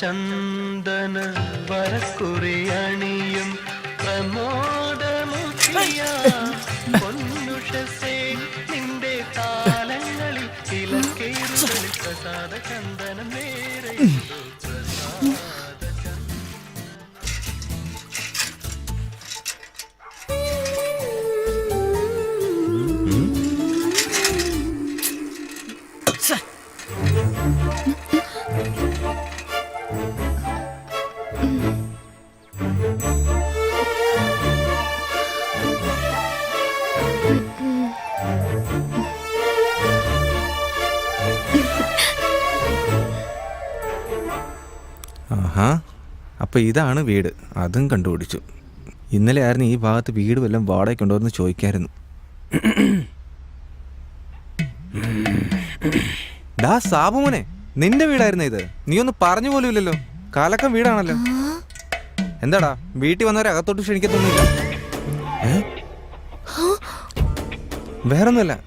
ചന്ദന വരക്കുറിയണിയും പ്രമോദമുഖിയ. നിന്റെ താലങ്ങളിൽ ചിലക്കേറുകളിൽ പ്രസാദ ചന്ദനം ആഹാ. അപ്പോൾ ഇതാണ് വീട്. അതും കണ്ടുപിടിച്ചു. ഇന്നലെ ആയിരുന്നു ഈ ഭാഗത്ത് വീട് വല്ലതും വാടകയ്ക്കുണ്ടോ എന്ന് ചോദിക്കായിരുന്നു. ഡാ സാബുമോനെ നിന്റെ വീടായിരുന്നു ഇത്. നീ ഒന്ന് പറഞ്ഞു പോലും ഇല്ലല്ലോ. കാലക്കം വീടാണല്ലോ. എന്താടാ വീട്ടിൽ വന്നവരെ അകത്തോട്ട് ക്ഷണിക്കത്തൊന്നുമില്ല? വേറൊന്നുമല്ല.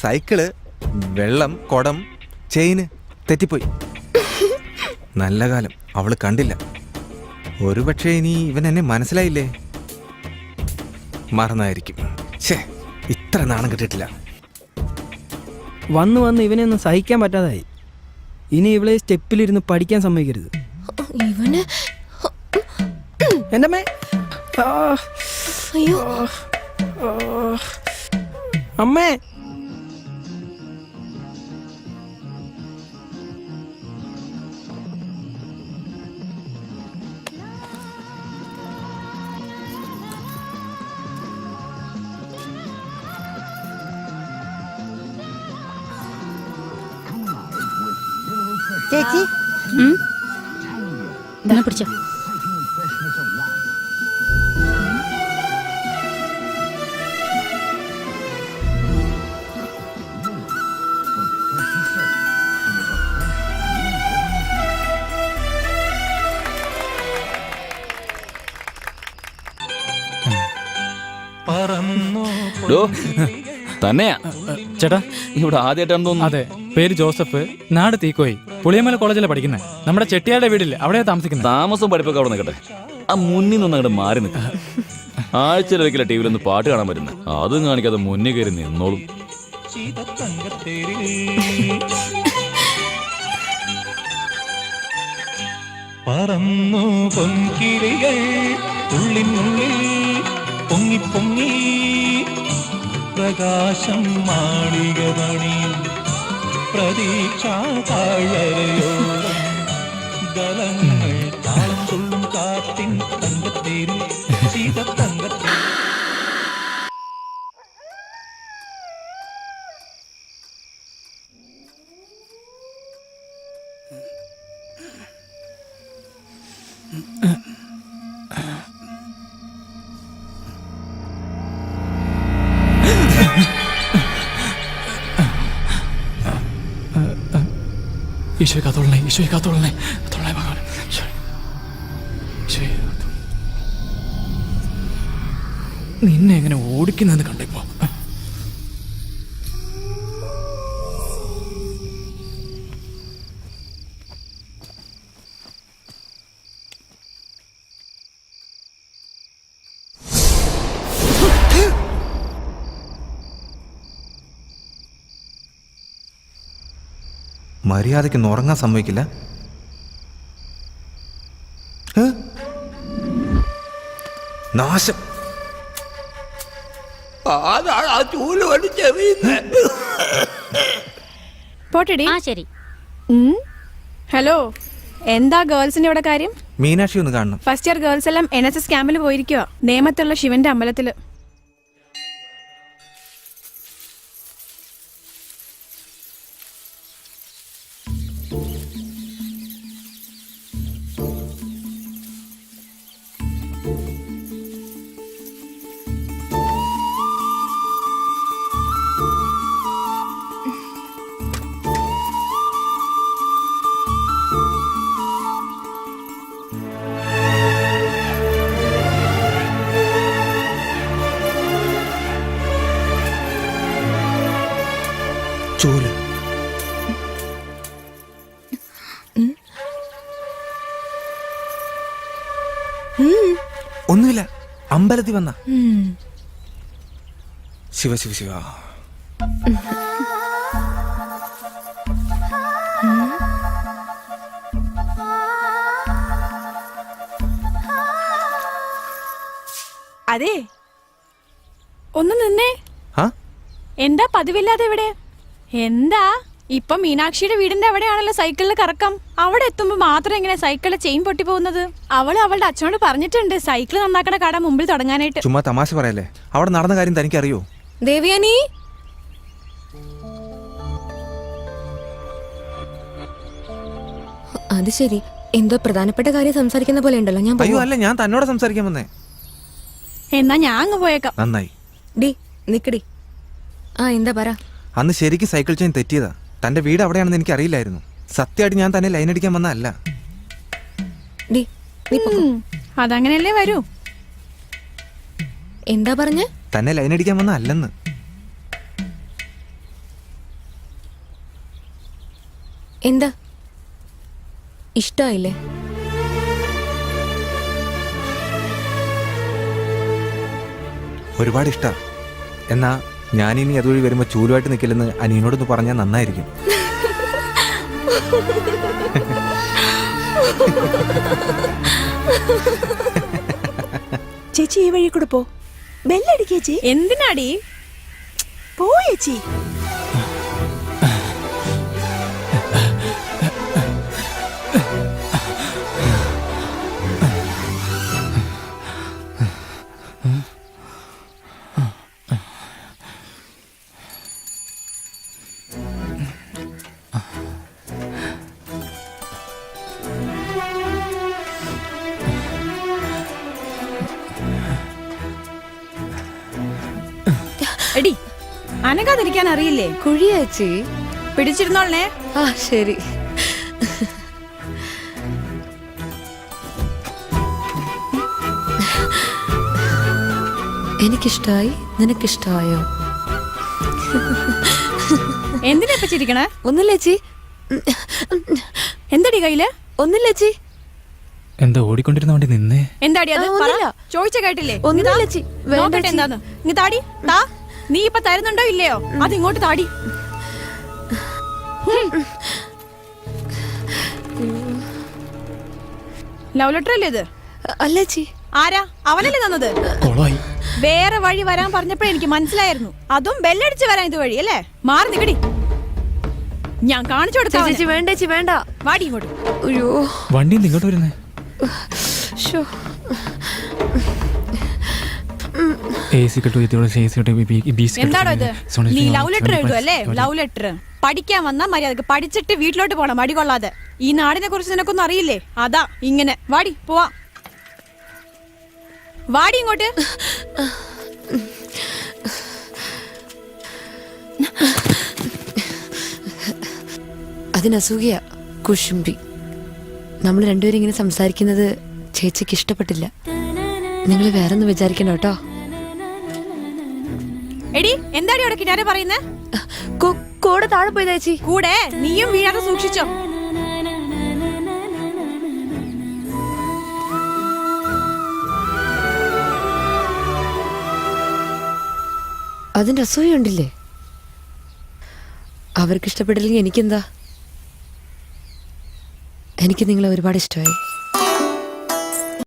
സൈക്കിൾ വെള്ളം കുടം ചെയിന് തെറ്റിപ്പോയി. നല്ല കാലം. അവൾ കണ്ടില്ല. ഒരുപക്ഷെ ഇനി ഇവൻ എന്നെ മനസ്സിലായില്ലേ? മറന്നായിരിക്കും. ഛേ ഇത്ര നാണം കിട്ടിയിട്ടില്ല. വന്ന് വന്ന് ഇവനെ ഒന്നും സഹിക്കാൻ പറ്റാതായി. ഇനി ഇവളെ സ്റ്റെപ്പിലിരുന്ന് പഠിക്കാൻ സമ്മതിക്കരുത്. ഇവന് എന്റെ അമ്മേ. ആ, അയ്യോ. ആ. അമ്മേ. ചേച്ചി? പിടിച്ചോ? പറന്നു ഡോ തന്നെയാ. ചേട്ടാ. ഇവിടെ ആദ്യമായിട്ടാണ് തോന്നുന്നു? അതെ പേര് ജോസഫ്. നാട് തീക്കോയി. പുളിയമല കോളേജിലെ പഠിക്കുന്നത് നമ്മുടെ ചെട്ടിയാരുടെ വീടില്ല അവിടെയാ താമസിക്കുന്നത് താമസം പഠിപ്പൊക്കെ അവിടെ നിൽക്കട്ടെ ആ മുന്നിൽ നിന്ന് അങ്ങോട്ട് മാറി നിൽക്കുക ആഴ്ച ഒരിക്കലും ടി വിയിലൊന്ന് പാട്ട് കാണാൻ പറ്റുന്നത് അതും കാണിക്കാതെ മുന്നിൽ കയറി നിന്നോളും. പറന്നു പൊൻകിളികൾ ഉള്ളിനുള്ളിൽ പൊങ്ങി പൊങ്ങി. പ്രകാശം മാളിക പണിയും പ്രതീക്ഷാ താഴ്വരയോരം ദളങ്ങൾ താളം ചൊല്ലും കാത്തിൻ തങ്കത്തേരിൽ സീത തങ്കത്തേ ഈശോയെ കാത്തോളണേ ഈശോയെ കാത്തോളണേ. കാത്തോളണേ ഭഗവാൻ. നിന്നെ എങ്ങനെ ഓടിക്കുന്നെന്ന് കണ്ടിപ്പോ മര്യാദയ്ക്ക് ഒന്ന് ഉറങ്ങാൻ സമ്മതിക്കില്ല? നാശം. പോട്ടെടി. ആ ശരി. ഹലോ എന്താ ഗേൾസിന്റെ ഇവിടെ കാര്യം? മീനാക്ഷി ഒന്ന് കാണണം. ഫസ്റ്റ് ഇയർ ഗേൾസ് എല്ലാം എൻ എസ് എസ് ക്യാമ്പിൽ പോയിരിക്കുക നേമത്തുള്ള ശിവന്റെ അമ്പലത്തിൽ. ഒന്നുമില്ല. അമ്പലത്തിൽ വന്ന. ശിവ ശിവ ശിവ. അതെ. ഒന്ന് നിന്നേ. ആ? എന്താ പതിവില്ലാതെ ഇവിടെ? എന്താ? ഇപ്പൊ മീനാക്ഷിയുടെ വീടിന്റെ അവിടെയാണല്ലോ സൈക്കിളിൽ കറക്കം. അവിടെ എത്തുമ്പോ മാത്രം എങ്ങനെ സൈക്കിളിൽ ചെയിൻ പൊട്ടി പോകുന്നത്? അവൾ അവളുടെ അച്ഛനോട് പറഞ്ഞിട്ടുണ്ട് സൈക്കിൾ നന്നാക്കണ കട മുമ്പിൽ തുടങ്ങാനായിട്ട്. ചുമ്മാ തമാശ പറയല്ലേ? അവിടെ നടന്ന കാര്യം തനിക്കറിയോ? ദേവയാനി? അത് ശരി. എന്തോ പ്രധാനപ്പെട്ട കാര്യം സംസാരിക്കുന്ന പോലെ ഉണ്ടല്ലോ. ഞാൻ അയ്യോ. അല്ല ഞാൻ തന്നോട് സംസാരിക്കാൻ വന്നേ. എന്നാ ഞാൻ അങ്ങ് പോയേക്കാം. നന്നായി. ഡി നിക്കടി ആ എന്താ പറ? അന്ന് ശരിക്കും സൈക്കിൾ ചെയിൻ തെറ്റിയതാ. തന്റെ വീട് അവിടെയാണെന്ന് എനിക്ക് അറിയില്ലായിരുന്നു സത്യമായിട്ട് ഞാൻ തന്നെ ലൈൻ അടിക്കാൻ വന്നതല്ല. ഡി നീ അതങ്ങനെയല്ലേ വരൂ. എന്താ പറഞ്ഞ? തന്നെ ലൈൻ അടിക്കാൻ വന്ന അല്ലെന്ന് എന്താ? ഇഷ്ടായില്ലേ? ഒരുപാട് ഇഷ്ട. എന്നാ ഞാനിനി അതുവഴി വരുമ്പോ ചൂലുമായിട്ട് നിൽക്കില്ലെന്ന് അനിയനോടൊന്ന് പറഞ്ഞാൽ നന്നായിരിക്കും. ചേച്ചി ഈ വഴി കൂടെ പോ. ബെല്ലടിക്കേച്ചി എന്തിനാടി? പോ അനങ്ങാതിരിക്കാൻ അറിയില്ലേ? കുഴിയച്ചി പിടിച്ചിരുന്നോളേ ആ ശരി. എനിക്കിഷ്ടായി? നിനക്കിഷ്ടായോ? എന്തിനാ ചിരിക്കണേ? ഒന്നില്ല ചേച്ചി. എന്താടി കയ്യിൽ? ഒന്നില്ല ചേച്ചി. എന്താ ഓടിക്കൊണ്ടിരുന്ന വണ്ടി നിന്നേ? എന്താടി അത്. ചോദിച്ച കേട്ടില്ലേ? ഒന്നില്ല ചേച്ചി. വേണ്ട നോക്കട്ടെ ചേച്ചി. എന്താന്ന്. ഇങ്ങ് താടി താ നീ ഇപ്പൊ തരുന്നുണ്ടോ ഇല്ലയോ? അത് ഇങ്ങോട്ട് താടി. ലവ് ലെറ്റർ അല്ലേ ഇത്? അല്ലേ ചേച്ചി. ആരാ? അവനല്ലേ തന്നത്? വേറെ വഴി വരാൻ പറഞ്ഞപ്പോഴേ എനിക്ക് മനസ്സിലായിരുന്നു. അതും ബെല്ലടിച്ച് വരാൻ ഇത് വഴി അല്ലേ? മാറി നിക്കടി. ഞാൻ കാണിച്ചു കൊടുക്കാം ചേച്ചി വേണ്ട ചേച്ചി വേണ്ട. വാടി ഇങ്ങോട്ട്. അയ്യോ. വണ്ടി ഇങ്ങോട്ട് വരുന്നേ? ശോ. നീ ലവ് ലെറ്റർ എഴുതും അല്ലേ? ലവ് ലെറ്റർ പഠിക്കാൻ വന്നാ മര്യാദയ്ക്ക് പഠിച്ചിട്ട് വീട്ടിലോട്ട് പോണം. മടി കൊള്ളാതെ. ഈ നാടിനെ കുറിച്ച് നിനക്കൊന്നും അറിയില്ലേ? അതാ ഇങ്ങനെ. വാടി പോവാ. വാടി ഇങ്ങോട്ട്. അതിനസൂയ കുശുംബി. നമ്മൾ രണ്ടുപേരും ഇങ്ങനെ സംസാരിക്കുന്നത് ചേച്ചിക്ക് ഇഷ്ടപ്പെട്ടില്ല. നിങ്ങൾ വേറൊന്നും വിചാരിക്കണോ കേട്ടോ. എടി എന്താടി അവിടെ കിനാരെ പറയുന്നത് കൂടെ താഴെ പോയി ചേച്ചി. കൂടെ നീയും വീഴാതെ സൂക്ഷിച്ചോ. അതിന്റെ അസൂയ ഉണ്ടില്ലേ അവർക്ക് ഇഷ്ടപ്പെട്ടില്ലെങ്കിൽ എനിക്കെന്താ? എനിക്ക് നിങ്ങളെ ഒരുപാട് ഇഷ്ടമായി.